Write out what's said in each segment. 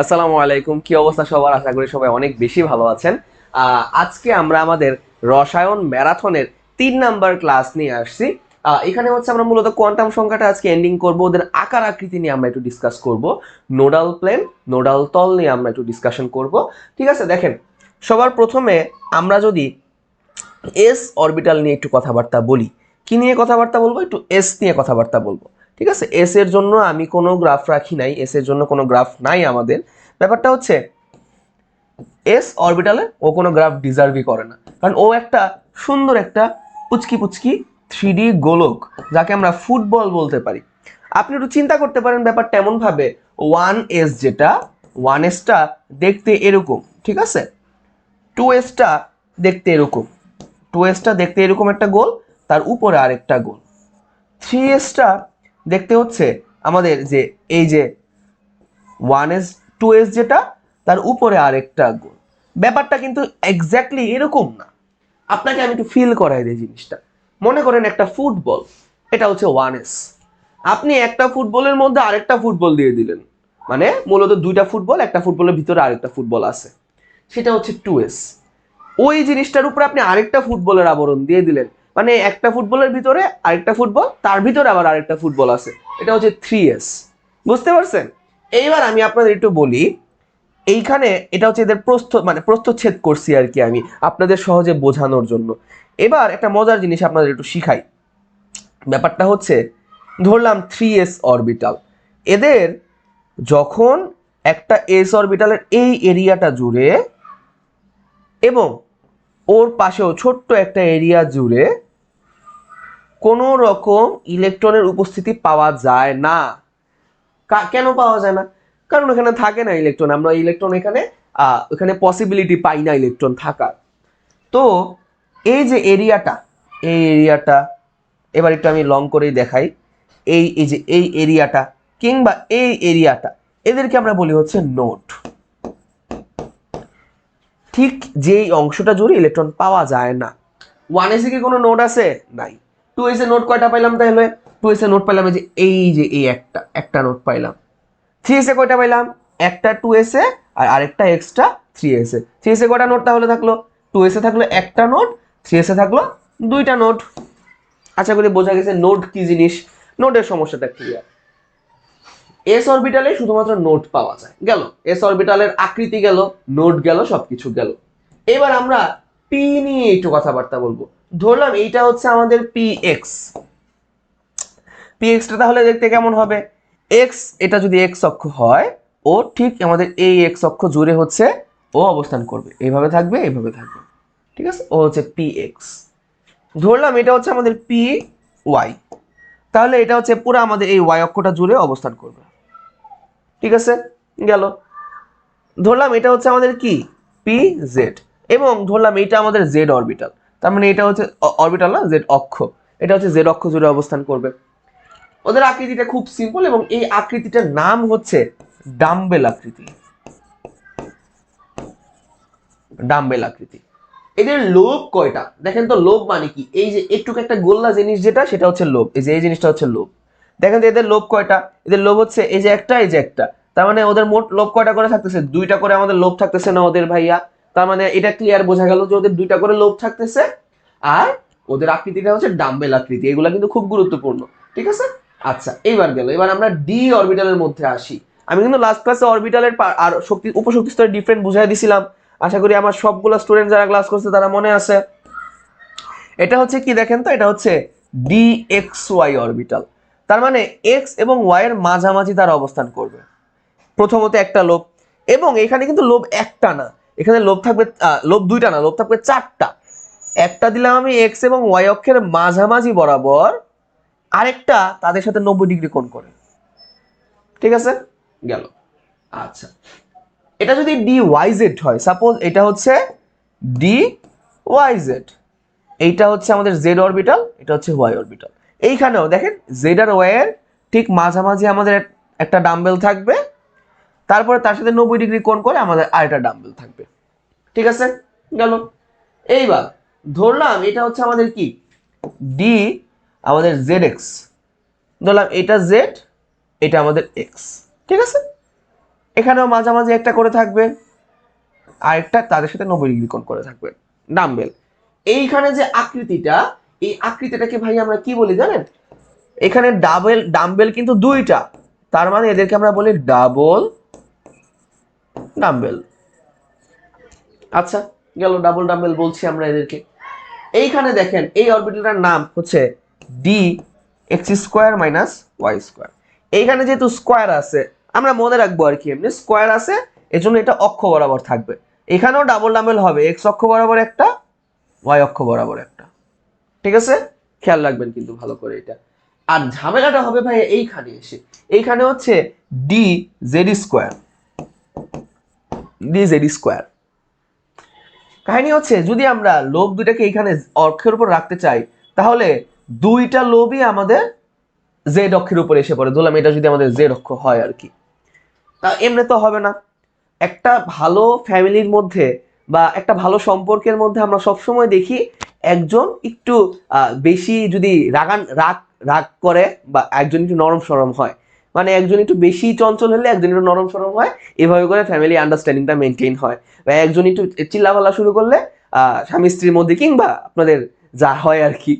আসসালামু আলাইকুম। কি অবস্থা সবার? আশা করি সবাই অনেক বেশি ভালো আছেন। আজকে আমরা আমাদের রসায়ন ম্যারাথনের তিন নাম্বার ক্লাস নিয়ে আসছি। এখানে হচ্ছে আমরা মূলত কোয়ান্টাম সংখ্যাটা আজকে এন্ডিং করব, ওদের আকার আকৃতি নিয়ে আমরা একটু ডিসকাস করব নোডাল প্লেন নোডাল তল নিয়ে আমরা একটু ডিসকাশন করব। ঠিক আছে, দেখেন, সবার প্রথমে আমরা যদি এস অরবিটাল নিয়ে একটু কথাবার্তা বলি, কি নিয়ে কথাবার্তা বলব? একটু এস নিয়ে কথাবার্তা বলব। ঠিক আছে? এস এর জন্য আমি কোনো গ্রাফ রাখি নাই এস এর জন্য কোনো গ্রাফ নাই আমাদের। ব্যাপারটা হচ্ছে এস অরবিটালে ও কোনো গ্রাফ ডিজার্ভই করে না। কারণ ও একটা সুন্দর একটা পুচকি পুচকি থ্রি গোলক, যাকে আমরা ফুটবল বলতে পারি। আপনি একটু চিন্তা করতে পারেন ব্যাপারটা এমন ভাবে ওয়ান এস যেটা ওয়ান এসটা দেখতে এরকম, ঠিক আছে? টু এসটা দেখতে এরকম। টু এসটা দেখতে এরকম একটা গোল, তার উপরে আরেকটা গোল। থ্রি এসটা দেখতে হচ্ছে আমাদের যে এই যে ওয়ান এস টু এস যেটা, তার উপরে আরেকটা গোল ব্যাপারটা কিন্তু এক্স্যাক্টলি এরকম না। আপনাকে আমি একটু ফিল করাই দিই জিনিসটা। মনে করেন একটা ফুটবল, এটা হচ্ছে ওয়ান এস আপনি একটা ফুটবলের মধ্যে আরেকটা ফুটবল দিয়ে দিলেন। মানে মূলত দুইটা ফুটবল, একটা ফুটবলের ভিতরে আরেকটা ফুটবল আছে। সেটা হচ্ছে টু এস ওই জিনিসটার উপরে আপনি আরেকটা ফুটবলের আবরণ দিয়ে দিলেন। মানে একটা ফুটবলের ভিতরে আরেকটা ফুটবল, তার ভিতরে আবার আরেকটা ফুটবল আছে। এটা হচ্ছে থ্রি এস বুঝতে পারছেন? এইবার আমি আপনাদের একটু বলি, এইখানে এটা হচ্ছে এদের প্রস্থ মানে প্রস্থচ্ছেদ করছি আর কি আমি আপনাদের সহজে বোঝানোর জন্য। এবার একটা মজার জিনিস আপনাদের একটু শিখাই। ব্যাপারটা হচ্ছে, ধরলাম থ্রি এস অরবিটাল এদের যখন একটা এস অরবিটালের এই এরিয়াটা জুড়ে এবং ওর পাশেও ছোট্ট একটা এরিয়া জুড়ে কোনো রকম ইলেকট্রনের উপস্থিতি পাওয়া যায় না। কেন পাওয়া যায় না? কারণ ওখানে থাকে না ইলেকট্রন আমরা ইলেকট্রন এখানে ওখানে পসিবিলিটি পাই না ইলেকট্রন থাকার। তো এই যে এরিয়াটা এই এরিয়াটা এবার একটু আমি লং করেই দেখাই। এই এই যে এই এরিয়াটা কিংবা এই এরিয়াটা এদেরকে আমরা বলি হচ্ছে নোট ঠিক যেই অংশটা জুড়ে ইলেকট্রন পাওয়া যায় না। ওয়ান এসি কি কোনো নোট আছে নাই। টু এসে নোট কয়টা পাইলাম তাহলে? টু এসে নোট পাইলাম যে, এই যে, এই একটা একটা নোট পাইলাম। থ্রি এসে কয়টা পাইলাম? একটা টু এসে আর আরেকটা এক্সট্রা থ্রি এসে থ্রি এসে কয়টা নোট তাহলে থাকল? টু এসে থাকল একটা নোট থ্রি এসে থাকল দুইটা নোট আশা করি বোঝা গেছে নোট কি জিনিস? নোটের সমস্যাটা ক্লিয়ার এস অরবিটালে শুধুমাত্র নোট পাওয়া যায়। গেল। এস অরবিটালের আকৃতি গেল নোট গেল, সবকিছু গেল। এবার আমরা পি নিয়ে একটু কথাবার্তা বলব। ধরলাম এইটা হচ্ছে আমাদের পি এক্স পি এক্সটা তাহলে দেখতে কেমন হবে? এক্স এটা যদি এক্স অক্ষ হয়, ও ঠিক আমাদের এই এক্স অক্ষ জুড়ে হচ্ছে, ও অবস্থান করবে। এইভাবে থাকবে এইভাবে থাকবে। ঠিক আছে? ও হচ্ছে পি এক্স ধরলাম এটা হচ্ছে আমাদের পি ওয়াই তাহলে এটা হচ্ছে পুরো আমাদের এই ওয়াই অক্ষটা জুড়ে অবস্থান করবে। ঠিক আছে? গেল। ধরলাম এটা হচ্ছে আমাদের কি? পি জেড এবং ধরলাম এটা আমাদের জেড অরবিটাল তার মানে এটা হচ্ছে অরবিটাল না জেড অক্ষ। এটা হচ্ছে জেড অক্ষ জুড়ে অবস্থান করবে। ওদের আকৃতিটা খুব সিম্পল এবং এই আকৃতিটার নাম হচ্ছে ডাম্বেল আকৃতি। ডাম্বেল আকৃতি। এদের লোভ কয়টা? দেখেন তো লোভ মানে কি? এই যে একটুকু একটা গোল্লা জিনিস যেটা, সেটা হচ্ছে লোভ এই যে, এই জিনিসটা হচ্ছে লোভ দেখেন তো এদের লোভ কয়টা? এদের লোভ হচ্ছে এই যে একটা, এই যে একটা। তার মানে ওদের মোট লোভ কয়টা করে থাকতেছে? দুইটা করে আমাদের লোভ থাকতেছে না ওদের ভাইয়া? তার মানে এটা ক্লিয়ার বোঝা গেল যে ওদের দুইটা করে লোভ থাকতেছে আর ওদের আকৃতিটা হচ্ছে ডাম্বেল আকৃতি। এগুলো কিন্তু খুব গুরুত্বপূর্ণ। ঠিক আছে? আচ্ছা এবার গেল। এবার আমরা ডি অরবিটালের মধ্যে আসি। আমি কিন্তু লাস্ট ক্লাসে অরবিটালের আর শক্তি, উপশক্তি স্তরের ডিফারেন্ট বুঝাই দিছিলাম। আশা করি আমার সবগুলো স্টুডেন্ট যারা ক্লাস করছে তারা মনে আছে। এটা হচ্ছে কি দেখেন তো? এটা হচ্ছে ডি এক্স ওয়াই অরবিটাল তার মানে এক্স এবং ওয়াই এর মাঝামাঝি তারা অবস্থান করবে। প্রথমত একটা লোভ। এবং এখানে কিন্তু লোভ একটা না। এখানে লোভ থাকবে লোভ দুইটা না লোভ থাকবে চারটা। একটা দিলাম আমি এক্স এবং ওয়াই অক্ষের মাঝামাঝি বরাবর, আরেকটা তাদের সাথে নব্বই ডিগ্রি কোণ করে। ঠিক আছে? গেল। আচ্ছা। এটা যদি ডি ওয়াই জেড হয় সাপোজ এটা হচ্ছে ডি ওয়াই জেড এইটা হচ্ছে আমাদের জেড অরবিটাল এটা হচ্ছে ওয়াই অরবিটাল এইখানেও দেখেন জেড আর ওয়াই এর ঠিক মাঝামাঝি আমাদের একটা ডাম্বেল থাকবে তারপরে তার সাথে নব্বই ডিগ্রি কোণ করে আমাদের আরেকটা ডাম্বেল থাকবে। ঠিক আছে? গেল। এইবার ধরলাম এটা হচ্ছে আমাদের কি? ডি আমাদের জেড এক্স ধরলাম এটা জেড এটা আমাদের এক্স ঠিক আছে? এখানেও মাঝামাঝি একটা করে থাকবে। আর একটা তাদের সাথে নব্বই ডিগ্রি কোণ করে থাকবে। ডাম্বেল এইখানে যে আকৃতিটা, এই আকৃতিটাকে ভাই আমরা কি বলি জানেন? এখানে ডাবল ডাম্বেল কিন্তু দুইটা। তার মানে এদেরকে আমরা বলি ডাবল ডাম্বেল। আচ্ছা গেল ডাবল ডাম্বেল বলছি আমরা এদেরকে। এইখানে দেখেন, এই অরবিটালটার নাম হচ্ছে D X square minus Y square এইখানে যেহেতু স্কোয়ার আছে, আমরা মনে রাখব আর কি এমনি স্কোয়ার আছে, এজন্য এটা অক্ষ বরাবর থাকবে। এখানেও ডাবল ডাম্বেল হবে এক্স অক্ষ বরাবর একটা ওয়াই অক্ষ বরাবর একটা। ঠিক আছে? খেয়াল রাখবেন কিন্তু ভালো করে এটা। আর ঝামেলাটা হবে ভাই এইখানে এসে। এইখানে হচ্ছে D Z square D Z square কাহিনী হচ্ছে, যদি আমরা লোভ দুইটাকে এইখানে অক্ষের উপর রাখতে চাই, তাহলে দুইটা লোভই আমাদের জেড অক্ষের উপর এসে পড়ে। ধরলাম এটা যদি আমাদের জেড অক্ষ হয় আর কি। তা এমনি তো হবে না। একটা ভালো ফ্যামিলির মধ্যে বা একটা ভালো সম্পর্কের মধ্যে আমরা সবসময় দেখি একজন একটু বেশি যদি রাগান, রাগ রাগ করে বা একজন একটু নরম সরম হয় মানে একজন একটু বেশি চঞ্চল হলে একজন একটু নরম সরম হয়, এভাবে করে ফ্যামিলি আন্ডারস্ট্যান্ডিংটা মেনটেন হয়। বা একজন একটু চিল্লাপাল্লা শুরু করলে স্বামী স্ত্রীর মধ্যে কিংবা আপনাদের যা হয় আর কি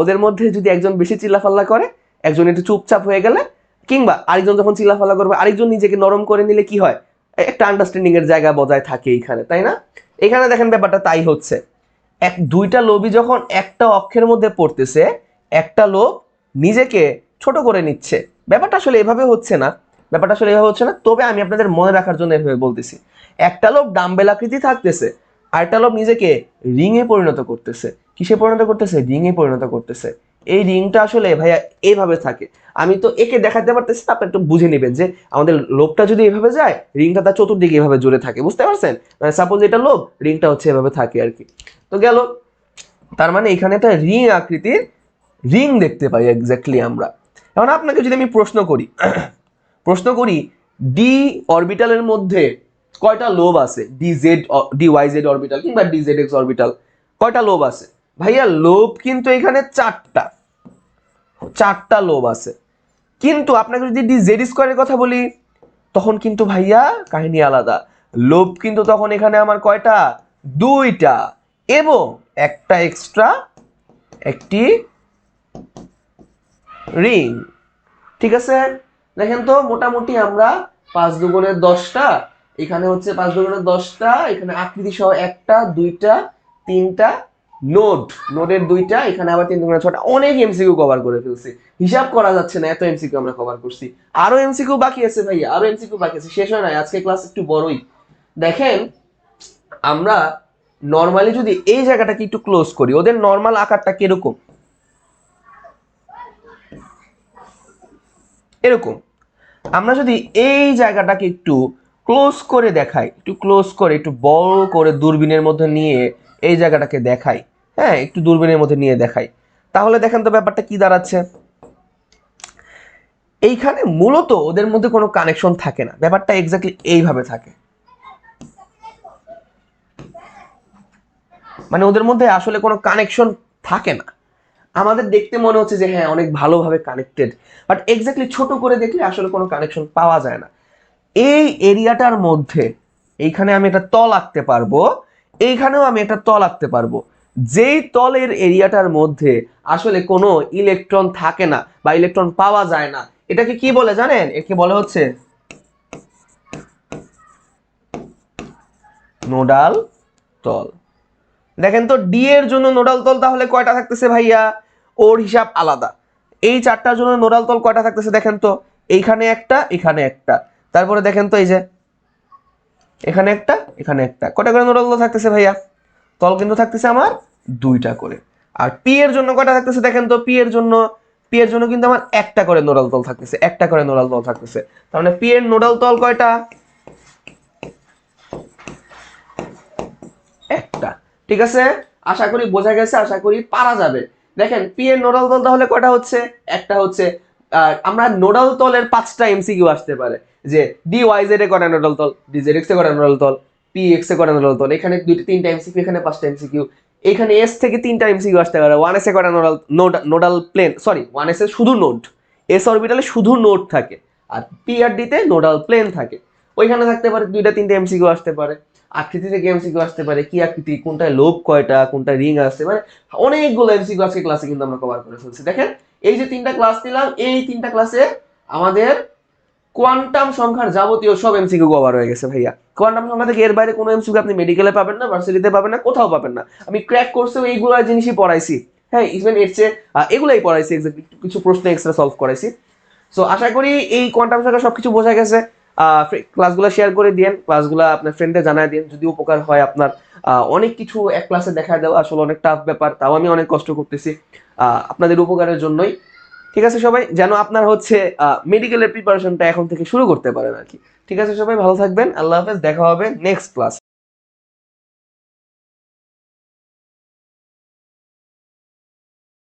ওদের মধ্যে যদি একজন বেশি চিল্লাফাল্লা করে, একজন একটু চুপচাপ হয়ে গেলে, কিংবা আরেকজন যখন চিল্লাফাল্লা করবে, আরেকজন নিজেকে নরম করে নিলে কি হয়? একটা আন্ডারস্ট্যান্ডিং এর জায়গা বজায় থাকে এইখানে, তাই না? এখানে দেখেন ব্যাপারটা তাই হচ্ছে। এক, দুইটা লোভই যখন একটা অক্ষের মধ্যে পড়তেছে, একটা লোভ নিজেকে ছোট করে নিচ্ছে। ব্যাপারটা আসলে এভাবে হচ্ছে না। ব্যাপারটা আসলে এভাবে হচ্ছে না। তবে আমি আপনাদের মনে রাখার জন্য এভাবে বলতেছি। একটা লোভ ডাম্বেল আকৃতি থাকতেছে, আরেকটা লোভ নিজেকে রিংয়ে পরিণত করতেছে। কিসে পরিণত করতেছে? রিংয়ে পরিণত করতেছে। এই রিংটা আসলে ভাইয়া এইভাবে থাকে। আমি তো একে দেখাতে পারতেছি আপনি একটু বুঝে নেবেন যে আমাদের লোভটা যদি এভাবে যায় রিংটা তার চতুর্দিকে এভাবে জুড়ে থাকে, বুঝতে পারছেন? মানে সাপোজ এটা লোভ রিংটা হচ্ছে এভাবে থাকে আর কি। তো গেল। তার মানে এখানে একটা রিং আকৃতির রিং দেখতে পাই এক্স্যাক্টলি আমরা। এখন আপনাকে যদি আমি প্রশ্ন করি প্রশ্ন করি ডি অরবিটালের মধ্যে কয়টা লোব আছে? D Z D Y Z orbital কিংবা ডি জেড এক্স অরবিটাল, কয়টা লোব আছে? ভাইয়া লোভ কিন্তু এখানে চারটা চারটা লোভ আছে। কিন্তু আপনাকে যদি ডি জেড স্কোয়ারের কথা বলি, তখন কিন্তু ভাইয়া কাহিনী আলাদা। লোভ কিন্তু তখন এখানে আমার কয়টা? দুইটা। এবং একটা এক্সট্রা একটি রিং ঠিক আছে? দেখেন তো, মোটামুটি আমরা পাঁচ দুগুণের দশটা, এখানে হচ্ছে পাঁচ দুগুণের দশটা, এখানে আকৃতি সহ একটা, দুইটা, তিনটা নোট নোটের দুইটা, এখানে আবার তিন দুগুণের ছটা অনেক এমসিকিউ কভার করে ফেলছি। হিসাব করা যাচ্ছে না, এত এমসিকিউ আমরা কভার করছি। আরও এমসিকিউ বাকি আছে ভাইয়া, আরও এমসিকিউ বাকি আছে, শেষ হয় না আজকে ক্লাস একটু বড়ই। দেখেন, আমরা নর্মালি যদি এই জায়গাটাকে একটু ক্লোজ করি, ওদের নর্মাল আকারটা কীরকম? এরকম। আমরা যদি এই জায়গাটাকে একটু ক্লোজ করে দেখাই, একটু ক্লোজ করে, একটু বড় করে দূরবীনের মধ্যে নিয়ে এই জায়গাটাকে দেখাই হ্যাঁ একটু দূরবীনের মধ্যে নিয়ে দেখাই, তাহলে দেখেন তো ব্যাপারটা কি দাঁড়াচ্ছে। এইখানে মূলত ওদের মধ্যে কোনো কানেকশন থাকে না, ব্যাপারটা এক্স্যাক্টলি এইভাবে থাকে। মানে ওদের মধ্যে আসলে কোনো কানেকশন থাকে না। আমাদের দেখতে মনে হচ্ছে যে হ্যাঁ অনেক ভালোভাবে কানেক্টেড বাট এক্স্যাক্টলি ছোট করে দেখলে আসলে কোনো কানেকশন পাওয়া যায় না। এই এরিয়াটার মধ্যে, এইখানে আমি একটা তল আঁকতে পারব, এইখানেও আমি একটা তল আঁকতে পারব। যেই তলের এরিয়াটার মধ্যে আসলে কোনো ইলেকট্রন থাকে না বা ইলেকট্রন পাওয়া যায় না, এটাকে কি বলে জানেন? একে বলে হচ্ছে নোডাল তল। দেখেন তো ডি এর জন্য নোডাল তল তাহলে কয়টা থাকতেছে ভাইয়া? ওর হিসাব আলাদা। এই চারটার জন্য নোডাল তল কয়টা থাকতেছে দেখেন তো? এইখানে একটা, এখানে একটা। তারপরে দেখেন তো এই যে, এখানে একটা এখানে একটা। কয়টা করে নোডাল তল থাকতেছে ভাইয়া? তল কিন্তু থাকতেছে আমার দুইটা করে। আর পি এর জন্য কয়টা থাকতেছে দেখেন তো? পি এর জন্য পি এর জন্য কিন্তু আমার একটা করে নোডাল তল থাকতেছে, একটা করে নোডাল তল থাকতেছে। তার মানে পি এর নোডাল তল কয়টা একটা ঠিক আছে? আশা করি বোঝা গেছে, আশা করি পারা যাবে। দেখেন পি এর নোডাল দল তাহলে কটা হচ্ছে? একটা হচ্ছে আমরা নোডাল তলের পাঁচটা এমসিকিউ আসতে পারে। যে ডি ওয়াই জেড এ কয়টা নোডাল তল? ডি জেড এক্স এ কয়টা নোডাল তল? পি এক্স এ কয়টা নোডাল তল? এখানে দুইটা, তিনটা এমসিকিউ এখানে পাঁচটা এমসিকিউ এখানে এস থেকে তিনটা এমসিকিউ আসতে পারে। ওয়ান এস এ কয়টা nodal, node, nodal plane sorry one S এ শুধু নোড। এস অরবিটালে শুধু নোড থাকে। আর পি আর ডিতে নোডাল প্লেন থাকে। ওইখানে থাকতে পারে দুইটা, তিনটা এমসিকিউ আসতে পারে। আকৃতি থেকে এমসিকিউ আসতে পারে? কি আকৃতি? কোনটায় লোভ কয়টা? কোনটা রিং আছে মানে অনেকগুলো এমসিকিউ আজকে ক্লাসে কিন্তু আমরা কভার করে ফেলছি। দেখেন, এই যে তিনটা ক্লাস দিলাম এই তিনটা ক্লাসে আমাদের কোয়ান্টাম সংখ্যার যাবতীয় সব এমসিকিউ কভার হয়ে গেছে ভাইয়া। কোয়ান্টাম সংখ্যা থেকে এর বাইরে কোনো এমসিকিউ আপনি মেডিকেলে পাবেন না ভার্সিটিতে পাবেন না, কোথাও পাবেন না। আমি ক্র্যাক কোর্সেও এইগুলো জিনিসই পড়াইছি। হ্যাঁ ইভেন এর চেয়ে এগুলাই পড়াইছি কিছু প্রশ্ন এক্সট্রা সলভ করাইছি। সো আশা করি এই কোয়ান্টাম সংখ্যা সবকিছু বোঝা গেছে। ক্লাসগুলো শেয়ার করে দিন ক্লাসগুলো আপনার ফ্রেন্ডে জানাই দিন যদি উপকার হয় আপনার অনেক কিছু এক ক্লাসে দেখা দেওয়া আসলে অনেক টাফ ব্যাপার, তাও আমি অনেক কষ্ট করতেছি। আপনাদের উপকারের জন্যই। ঠিক আছে সবাই? যেন আপনার হচ্ছে মেডিকেলের প্রিপারেশনটা এখন থেকে শুরু করতে পারেন আর কি। ঠিক আছে সবাই? ভালো থাকবেন। আল্লাহ হাফেজ। দেখা হবে নেক্সট ক্লাস